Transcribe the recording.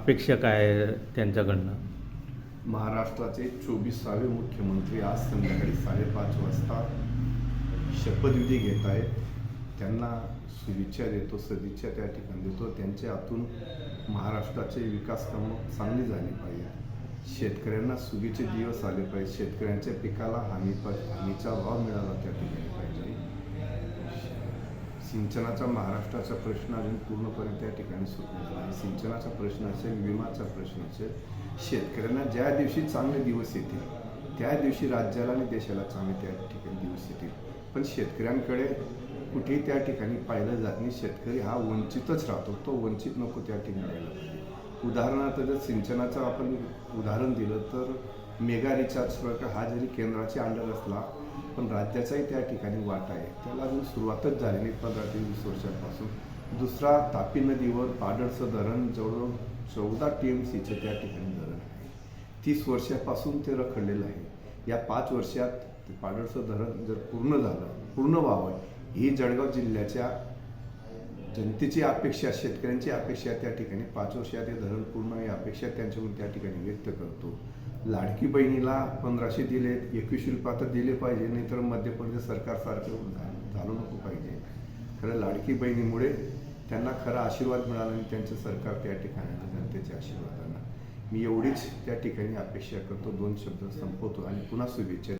अपेक्षा काय आहे त्यांच्याकडनं? महाराष्ट्राचे चोवीसावे मुख्यमंत्री आज संध्याकाळी साडेपाच वाजता शपथविधी घेत आहेत. त्यांना शुभेच्छा देतो सदिच्छा त्या ठिकाणी देतो. त्यांच्या हातून महाराष्ट्राचे विकास कामं चांगली झाली पाहिजे शेतकऱ्यांना सुगीचे दिवस आले पाहिजे शेतकऱ्यांच्या पिकाला हमी हमीचा भाव मिळाला त्या ठिकाणी पाहिजे. सिंचनाचा महाराष्ट्राचा प्रश्न अजून पूर्णपणे त्या ठिकाणी सुटलेला नाही. सिंचनाचा प्रश्न असेल विमाचा प्रश्न असेल शेतकऱ्यांना ज्या दिवशी चांगले दिवस येतील त्या दिवशी राज्याला आणि देशाला चांगले त्या ठिकाणी दिवस येतील. पण शेतकऱ्यांकडे कुठेही त्या ठिकाणी पाहिलं जात नाही. शेतकरी हा वंचितच राहतो. तो वंचित नको त्या ठिकाणी उदाहरणार्थ जर सिंचनाचं आपण उदाहरण दिलं तर मेगा रिचार्ज प्रकार हा जरी केंद्राच्या अंडर असला पण राज्याचाही त्या ठिकाणी वाटा आहे. त्याला अजून सुरुवातच झाली नाही पंधरा ते वीस वर्षांपासून. दुसरा तापी नदीवर पाडळचं धरण जवळ चौदा टी एम सीचं त्या ठिकाणी धरण आहे. तीस वर्षापासून ते रखडलेलं आहे. या पाच वर्षात ते पाडळचं धरण जर पूर्ण झालं पूर्ण व्हावं ही जळगाव जिल्ह्याच्या जनतेची अपेक्षा शेतकऱ्यांची अपेक्षा त्या ठिकाणी पाच वर्षात हे धरण पूर्ण ही अपेक्षा त्यांच्याकडून त्या ठिकाणी व्यक्त करतो. लाडकी बहिणीला पंधराशे दिले एकवीस रुपये आता दिले पाहिजे नाहीतर मध्य प्रदेश सरकारसारखं झालं नको पाहिजे. खरं लाडकी बहिणीमुळे त्यांना खरा आशीर्वाद मिळाला आणि त्यांचं सरकार त्या ठिकाणी जनतेच्या आशीर्वादांना. मी एवढीच त्या ठिकाणी अपेक्षा करतो. दोन शब्द संपवतो आणि पुन्हा शुभेच्छा